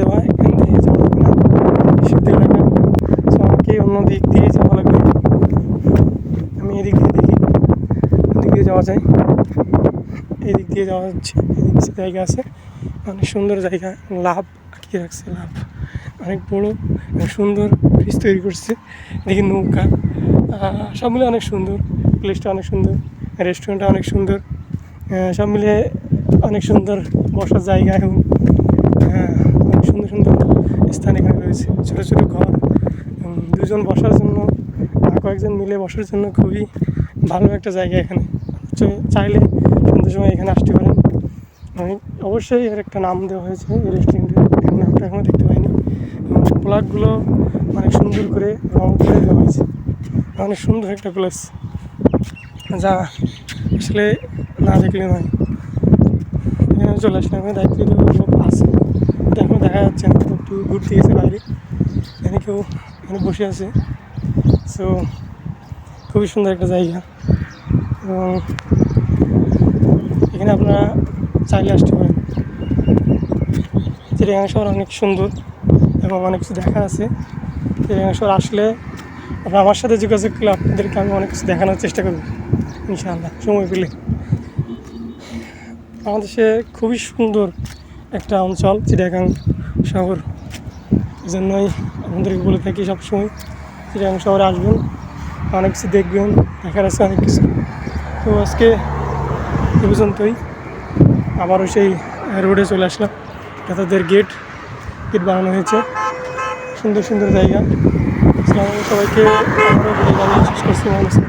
দেওয়া এখান থেকে যাওয়া যাবে না। সিদ্ধ এলাকা সো আমাকে অন্য দিক দিয়ে যাওয়া লাগবে। আমি এদিক দিয়ে দেখি। দিক দিয়ে যাওয়া যায়। এদিক দিয়ে যাওয়া হচ্ছে। এদিক জায়গা আছে। অনেক সুন্দর জায়গা। লাভ, আটকে রাখছে লাভ। অনেক বড় সুন্দর ব্রিজ তৈরি করছে। দেখি নৌকা। সব মিলে অনেক সুন্দর। প্লেসটা অনেক সুন্দর। রেস্টুরেন্টটা অনেক সুন্দর। সব মিলে অনেক সুন্দর বসার জায়গা এবং স্থান এখানে রয়েছে। ছোটো ছোটো ঘর দুজন বসার জন্য কয়েকজন মিলে বসার জন্য খুবই ভালো একটা জায়গা এখানে। চাইলে সন্ধ্যের সময় এখানে আসতে পারেন। আমি অবশ্যই এর একটা নাম দেওয়া হয়েছে, এই রেস্টুরেন্টের নামটা এখনও দেখতে পাইনি। এবং প্লাগগুলো অনেক সুন্দর করে রং করে দেওয়া হয়েছে। অনেক সুন্দর একটা প্লেস যা আসলে না দেখলে নয়। এখানে চলে আসলাম, এখানে দায়িত্ব লোক আছে এটা এখনও দেখা যাচ্ছে না একটু ঘুরতে গেছে বাইরে। এখানে কেউ এখানে বসে আছে। সো খুবই সুন্দর একটা জায়গা। এবং এখানে আপনারা চাইলে আসতে পারেন। চিড়িয়াখানা শহর অনেক সুন্দর এবং অনেক কিছু দেখা আছে। চিড়িয়াখানা শহর আসলে আপনারা আমার সাথে যোগাযোগ করলে আপনাদেরকে আমি অনেক কিছু দেখানোর চেষ্টা করব, ইনশাআল্লাহ, সময় পেলে। বাংলাদেশে খুবই সুন্দর একটা অঞ্চল চিড়িয়াখান শহর। এই জন্যই আপনাদেরকে বলে থাকি সবসময়। চিড়িয়াখান শহরে আসবেন, অনেক কিছু দেখবেন, দেখার আছে অনেক কিছু। তো আজকে এ পর্যন্তই। আবারও সেই রোডে চলে আসলাম। তাদের গেট গেট বানানো হয়েছে। সুন্দর সুন্দর জায়গা। সবাইকে। বলে জানিয়ে শেষ করছি।